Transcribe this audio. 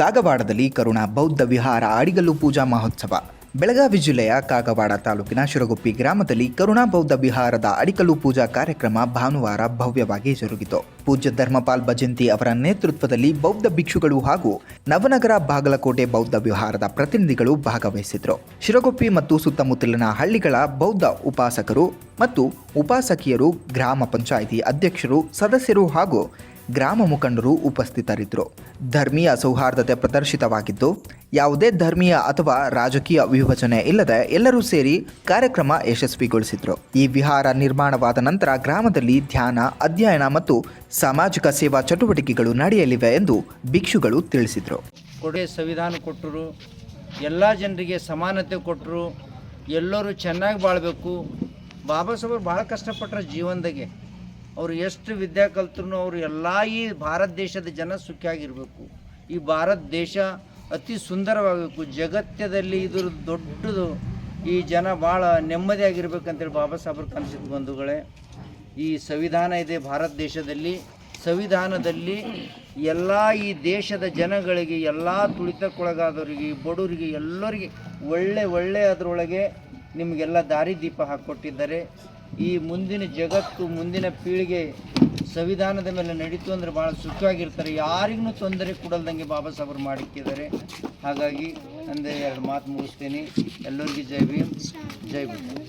ಕಾಗವಾಡದಲ್ಲಿ ಕರುಣಾ ಬೌದ್ಧ ವಿಹಾರ ಅಡಿಗಲ್ಲು ಪೂಜಾ ಮಹೋತ್ಸವ. ಬೆಳಗಾವಿ ಜಿಲ್ಲೆಯ ಕಾಗವಾಡ ತಾಲೂಕಿನ ಶಿರಗುಪ್ಪಿ ಗ್ರಾಮದಲ್ಲಿ ಕರುಣಾ ಬೌದ್ಧ ವಿಹಾರದ ಅಡಿಕಲು ಪೂಜಾ ಕಾರ್ಯಕ್ರಮ ಭಾನುವಾರ ಭವ್ಯವಾಗಿ ಜರುಗಿತು. ಪೂಜ್ಯ ಧರ್ಮಪಾಲ್ ಭಜಂತಿ ಅವರ ನೇತೃತ್ವದಲ್ಲಿ ಬೌದ್ಧ ಭಿಕ್ಷುಗಳು ಹಾಗೂ ನವನಗರ ಬಾಗಲಕೋಟೆ ಬೌದ್ಧ ವಿಹಾರದ ಪ್ರತಿನಿಧಿಗಳು ಭಾಗವಹಿಸಿದರು. ಶಿರಗುಪ್ಪಿ ಮತ್ತು ಸುತ್ತಮುತ್ತಲಿನ ಹಳ್ಳಿಗಳ ಬೌದ್ಧ ಉಪಾಸಕರು ಮತ್ತು ಉಪಾಸಕಿಯರು, ಗ್ರಾಮ ಪಂಚಾಯಿತಿ ಅಧ್ಯಕ್ಷರು, ಸದಸ್ಯರು ಹಾಗೂ ಗ್ರಾಮ ಮುಖಂಡರು ಉಪಸ್ಥಿತರಿದ್ದರು. ಧರ್ಮೀಯ ಸೌಹಾರ್ದತೆ ಪ್ರದರ್ಶಿತವಾಗಿದ್ದು, ಯಾವುದೇ ಧರ್ಮೀಯ ಅಥವಾ ರಾಜಕೀಯ ವಿಭಜನೆ ಇಲ್ಲದೆ ಎಲ್ಲರೂ ಸೇರಿ ಕಾರ್ಯಕ್ರಮ ಯಶಸ್ವಿಗೊಳಿಸಿದರು. ಈ ವಿಹಾರ ನಿರ್ಮಾಣವಾದ ನಂತರ ಗ್ರಾಮದಲ್ಲಿ ಧ್ಯಾನ, ಅಧ್ಯಯನ ಮತ್ತು ಸಾಮಾಜಿಕ ಸೇವಾ ಚಟುವಟಿಕೆಗಳು ನಡೆಯಲಿವೆ ಎಂದು ಭಿಕ್ಷುಗಳು ತಿಳಿಸಿದರು. ಕೊಡುಗೆ ಸಂವಿಧಾನ ಕೊಟ್ಟರು, ಎಲ್ಲ ಜನರಿಗೆ ಸಮಾನತೆ ಕೊಟ್ಟರು, ಎಲ್ಲರೂ ಚೆನ್ನಾಗಿ ಬಾಳಬೇಕು. ಬಾಬಾ ಸಾಹೇಬರು ಭಾಳ ಕಷ್ಟಪಟ್ಟರು ಜೀವನದಾಗೆ. ಅವ್ರು ಎಷ್ಟು ವಿದ್ಯಾ ಕಲ್ತ್ರು ಅವರು ಎಲ್ಲ ಈ ಭಾರತ ದೇಶದ ಜನ ಸುಖಿಯಾಗಿರಬೇಕು. ಈ ಭಾರತ ದೇಶ ಅತಿ ಸುಂದರವಾಗಬೇಕು. ಜಗತ್ತದಲ್ಲಿ ಇದ್ರ ದೊಡ್ಡದು ಈ ಜನ ಭಾಳ ನೆಮ್ಮದಿಯಾಗಿರ್ಬೇಕಂತೇಳಿ ಬಾಬಾ ಸಾಹೇಬ್ರ ಕನಸಿದ ಬಂಧುಗಳೇ. ಈ ಸಂವಿಧಾನ ಇದೆ ಭಾರತ ದೇಶದಲ್ಲಿ. ಸಂವಿಧಾನದಲ್ಲಿ ಎಲ್ಲ ಈ ದೇಶದ ಜನಗಳಿಗೆ, ಎಲ್ಲ ತುಳಿತಕ್ಕೊಳಗಾದವರಿಗೆ, ಬಡವರಿಗೆ, ಎಲ್ಲರಿಗೆ ಒಳ್ಳೆ ಒಳ್ಳೆ ಅದರೊಳಗೆ ನಿಮಗೆಲ್ಲ ದಾರಿದೀಪ ಹಾಕ್ಕೊಟ್ಟಿದ್ದಾರೆ ಈ ಮುಂದಿನ ಜಗತ್ತು, ಮುಂದಿನ ಪೀಳಿಗೆ ಸಂವಿಧಾನದ ಮೇಲೆ ನಡೀತು ಅಂದರೆ ಭಾಳ ಸುಖವಾಗಿರ್ತಾರೆ. ಯಾರಿಗೂ ತೊಂದರೆ ಕೊಡಲ್ದಂಗೆ ಬಾಬಾ ಸಾಹೇಬರು ಮಾಡಿಕ್ಕಿದ್ದಾರೆ. ಹಾಗಾಗಿ ಅಂದರೆ ಎರಡು ಮಾತು ಮುಗಿಸ್ತೀನಿ. ಎಲ್ಲರಿಗೂ ಜೈ ಭೀಮ್ ಜೈ ಭೀಮ್